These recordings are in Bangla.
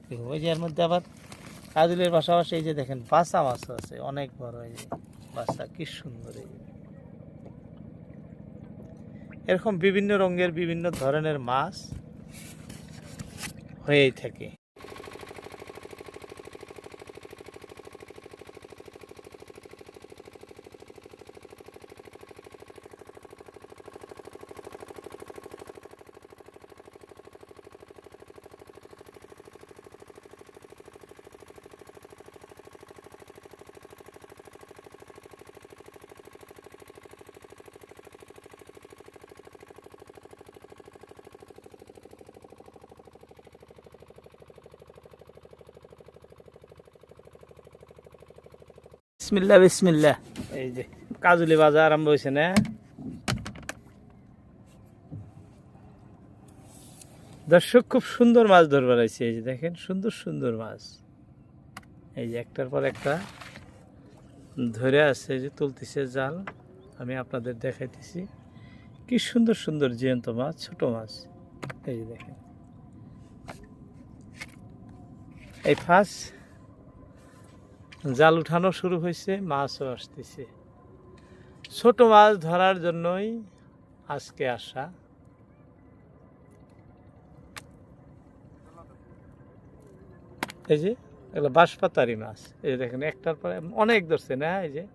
বিক্রি হবে ওই যে এর মধ্যে আবার কাদুলের পাশাপাশি এই যে দেখেন, বাসা মাছও আছে, অনেক বড় এই যে বাসা, কি সুন্দর এই। এরকম বিভিন্ন রঙের বিভিন্ন ধরনের মাছ হয়েই থাকে বিসমিল্লা বিসমিল্লা এই যে, কাজুলি বাজার আরম্ভ হয়েছে না? দর্শক, খুব সুন্দর মাছ ধরবার আছে এই যে দেখেন, সুন্দর সুন্দর মাছ। এই যে একটার পর একটা ধরে আছে যে তুলতেছে জাল। আমি আপনাদের দেখাইতেছি। কি সুন্দর সুন্দর জ্যান্ত মাছ, ছোট মাছ। এই যে দেখেন। এই ফার্স্ট জাল উঠানো শুরু হয়েছে, মাছও আসতেছে। ছোট মাছ ধরার জন্যই আজকে আসা। এই যে, এগুলো বাঁশপাতারি মাছ। এই দেখেন, একটার পরে অনেক ধরছে না? এই যে,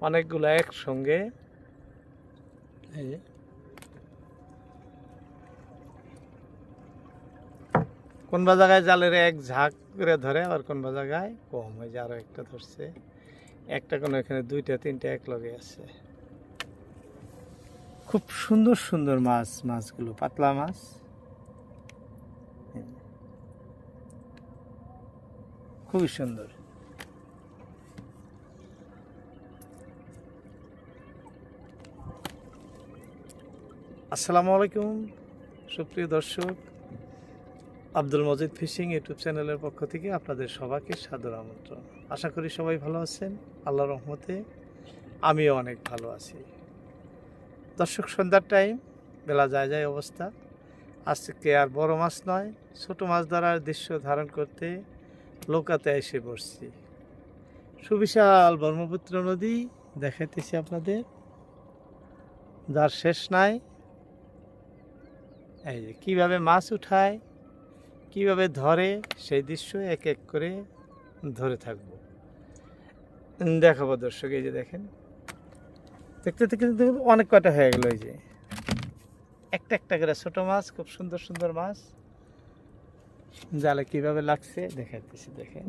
অনেকগুলো একসঙ্গে। এই যে কোন বা জায়গায় জালের এক ঝাঁক করে ধরে, আবার কোন বা জায়গায় কম হয়ে যায়, আরও একটা ধরছে। একটা কোনো এখানে দুইটা, তিনটা এক লগে আছে। খুব সুন্দর সুন্দর মাছ, মাছগুলো, পাতলা মাছ। খুবই সুন্দর। আসসালামু আলাইকুম, সুপ্রিয় দর্শক। আব্দুল মজিদ ফিশিং ইউটিউব চ্যানেলের পক্ষ থেকে আপনাদের সবাইকে সাদর আমন্ত্রণ। আশা করি সবাই ভালো আছেন। আল্লাহ রহমতে আমিও অনেক ভালো আছি। দর্শক, সন্ধ্যার টাইম বেলা যায় যায় অবস্থা। আজকে আর বড় মাছ নয়, ছোট মাছ ধরার দৃশ্য ধারণ করতে নৌকাতে এসে বসছি সুবিশাল ব্রহ্মপুত্র নদী দেখাইতেছি আপনাদের। যার শেষ নাই। এই যে কীভাবে মাছ উঠায় কীভাবে ধরে সেই দৃশ্য এক এক করে ধরে থাকব? দেখাবো দর্শক, এই যে দেখেন। দেখতে দেখতে অনেক কটা হয়ে গেল, এই যে। একটা একটা করে ছোট মাছ, খুব সুন্দর সুন্দর মাছ। জালে কীভাবে লাগছে, দেখাইতেছি, দেখেন।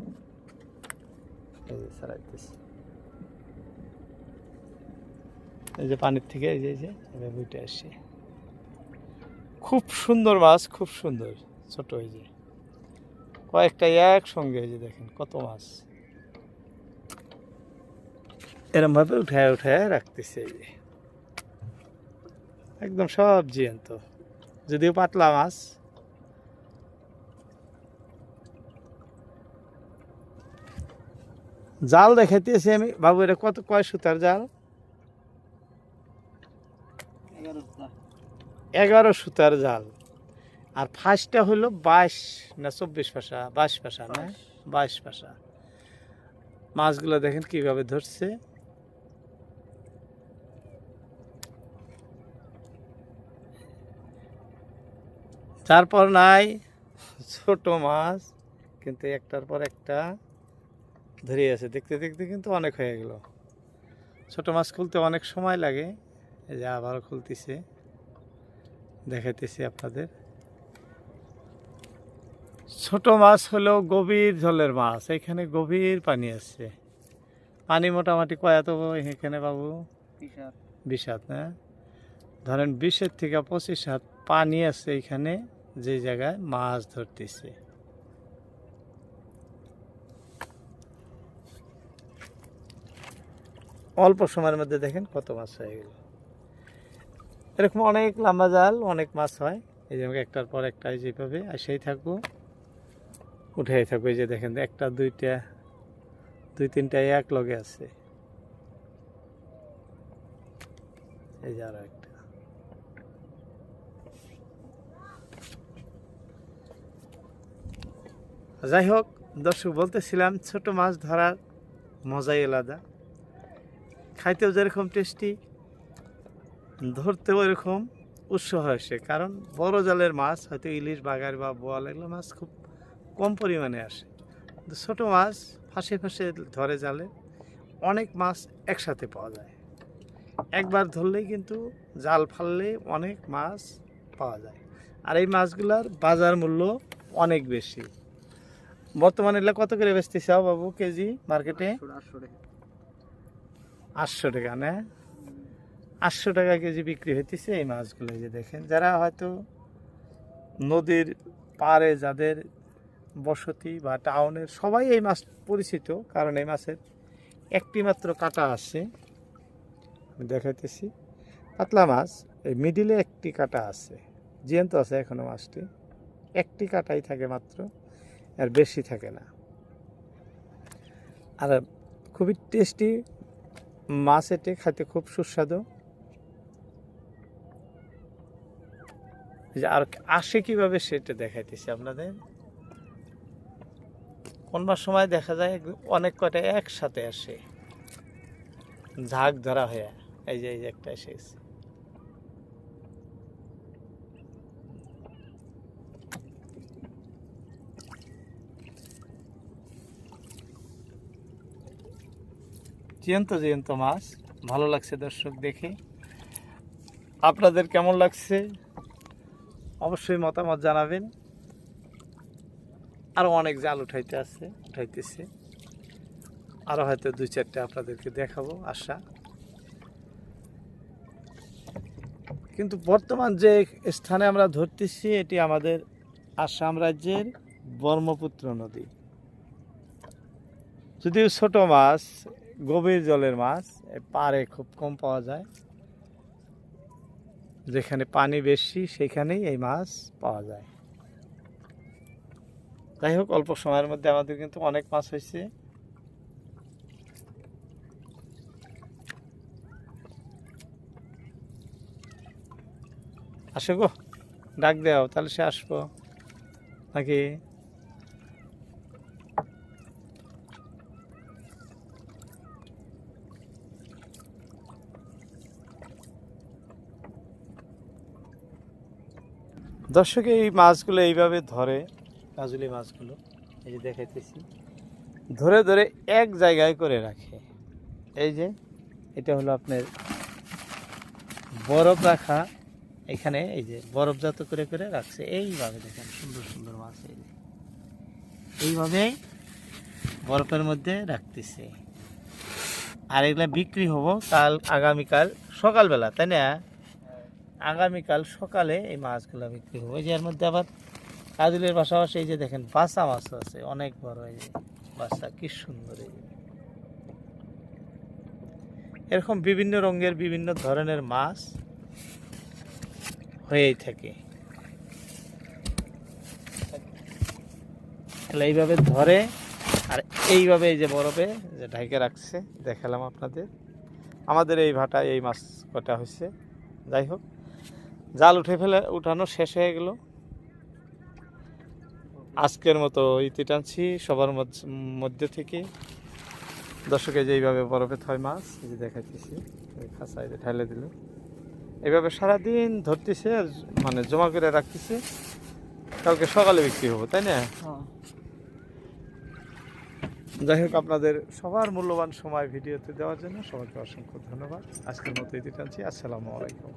ছাড়াইতেছি এই যে পানির থেকে এই যে, এভাবে উঠে আসছে। খুব সুন্দর মাছ, খুব সুন্দর, ছোট এই যে। কয়েকটা একসঙ্গে এই যে দেখেন কত মাছ। এরম ভাবে উঠায় উঠায় রাখতেছে এই যে। একদম সব জিয়ন্ত। যদিও পাতলা মাছ। জাল দেখাইতেছি আমি। বাবু এটা কত কয় সুতার জাল? এগারো সুতার জাল। আর ফার্স্টটা হলো বাইশ না চব্বিশ পাশা বাইশ পাশা না? বাইশ। পাশা মাছগুলো দেখেন কীভাবে ধরছে। তারপর নাই ছোট মাছ কিন্তু একটার পর একটা ধরে আছে। দেখতে দেখতে কিন্তু অনেক হয়ে গেল। ছোট মাছ খুলতে অনেক সময় লাগে। এই যে আবারও খুলতেছে। দেখাইতেছি আপনাদের। ছোট মাছ হলো গভীর জলের মাছ এখানে গভীর পানি আছে পানি মোটামুটি কয়াত এখানে বাবু? বিশ হাত না? ধরেন বিশের থেকে পঁচিশ হাত পানি আছে এখানে যে জায়গায় মাছ ধরতেছে। অল্প সময়ের মধ্যে দেখেন কত মাছ হয়ে গেল। এরকম অনেক লম্বা জাল অনেক মাছ হয়। এই যে একটার পর একটা যেভাবে আর সেই থাকব। উঠেই থাকব যে দেখেন, একটা, দুইটা, দুই, তিনটা এক লগে আছে। এই যে আরও একটা। যাই হোক, দর্শক, বলতেছিলাম, ছোট মাছ ধরার মজাই আলাদা। খাইতেও যেরকম টেস্টি, ধরতেও এরকম উৎসাহ হয়েছে কারণ বড় জালের মাছ, হয়তো ইলিশ বাগার বা বোয়াল, এগুলো মাছ খুব কম পরিমাণে আসে। ছোটো মাছ ফাঁসে ফাঁসে ধরে জালে অনেক মাছ একসাথে পাওয়া যায়। একবার ধরলেই কিন্তু জাল ফাললে অনেক মাছ পাওয়া যায়। আর এই মাছগুলার বাজার মূল্য অনেক বেশি। বর্তমানে এগুলো কত করে বেচতেছে বাবু কেজি মার্কেটে? আটশো টাকা, না? আটশো টাকা কেজি বিক্রি হইতেছে এই মাছগুলো যে দেখেন। যারা হয়তো নদীর পাড়ে যাদের বসতি বা টাউনের সবাই এই মাছ পরিচিত, কারণ এই মাছের একটি মাত্র কাটা আছে। আমি দেখাইতেছি। পাতলা মাছ, এই মিডিলে একটি কাটা আছে। জিয়ন্ত আছে এখনও মাছটি। একটি কাটাই থাকে মাত্র, আর বেশি থাকে না। আর খুবই টেস্টি মাছ এটি, খাইতে খুব সুস্বাদু। যে আর আসে কীভাবে সেটা দেখাইতেছি আপনাদের। কোনবার সময় দেখা যায় অনেক কটা একসাথে আসে। ঝাঁক ধরা হয়ে। এই যে এই যে একটা এসে জিয়ন্ত জিয়ন্ত মাছ। ভালো লাগছে দর্শক দেখে। আপনাদের কেমন লাগছে? অবশ্যই মতামত জানাবেন। আরও অনেক জাল উঠাইতে আছে, উঠাইতেছে। আরও হয়তো দুই চারটে আপনাদেরকে দেখাবো আশা। কিন্তু বর্তমান যে স্থানে আমরা ধরতেছি, এটি আমাদের আসাম রাজ্যের ব্রহ্মপুত্র নদী। যদিও ছোট মাছ, গভীর জলের মাছ পাড়ে খুব কম পাওয়া যায়। যেখানে পানি বেশি, সেখানেই এই মাছ পাওয়া যায়। যাই হোক, অল্প সময়ের মধ্যে আমাদের কিন্তু অনেক মাছ হয়েছে। আসো গো, ডাক দেও, তাহলে সে আসব। নাকি? দর্শক, এই মাছগুলো এইভাবে ধরে। কাজুলি মাছগুলো, এই যে দেখাইতেছি। ধরে ধরে এক জায়গায় করে রাখে। এই যে, এটা হলো আপনার বরফ রাখা। এখানে এই যে বরফজাত করে করে রাখছে, এইভাবে দেখেন সুন্দর সুন্দর মাছ এই যে। এইভাবেই বরফের মধ্যে রাখতেছে। আর এগুলা বিক্রি হব কাল আগামীকাল সকালবেলা, তাই না? আগামীকাল সকালে এই মাছগুলো বিক্রি হবে। যে এর মধ্যে আবার কাজুলের পাশাপাশি এই যে দেখেন বাসা মাছও আছে, অনেক বড় এই যে বাসা, কি সুন্দর এই যে। এরকম বিভিন্ন রঙের, বিভিন্ন ধরনের মাছ হয়েই থাকে। এইভাবে ধরে, আর এইভাবে এই যে বরফে যে ঢাকে রাখছে, দেখালাম আপনাদের। আমাদের এই ভাটায় এই মাছ কটা হয়েছে। যাই হোক, জাল উঠে ফেলে, উঠানো শেষ হয়ে গেল। আজকের মতো ইতি টানছি। সবার মধ্য- থেকে। দর্শকে যে এইভাবে বরফে থয় মাছ এই যে দেখাইতেছি এই খাঁচায় ঢালে দিল। এইভাবে সারাদিন ধরতেছে আর মানে জমা করে রাখতেছে। কালকে সকালে বিক্রি হব তাই না? যাই হোক আপনাদের সবার মূল্যবান সময় ভিডিওতে দেওয়ার জন্য সবাইকে অসংখ্য ধন্যবাদ। আজকের মতো ইতি টানছি। আসসালামু আলাইকুম।